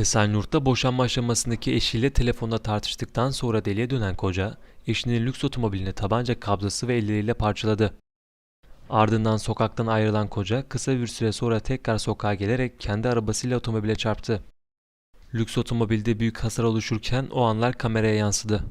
Esenyurt'ta boşanma aşamasındaki eşiyle telefonda tartıştıktan sonra deliye dönen koca, eşinin lüks otomobilini tabanca kabzası ve elleriyle parçaladı. Ardından sokaktan ayrılan koca kısa bir süre sonra tekrar sokağa gelerek kendi arabasıyla otomobile çarptı. Lüks otomobilde büyük hasar oluşurken o anlar kameraya yansıdı.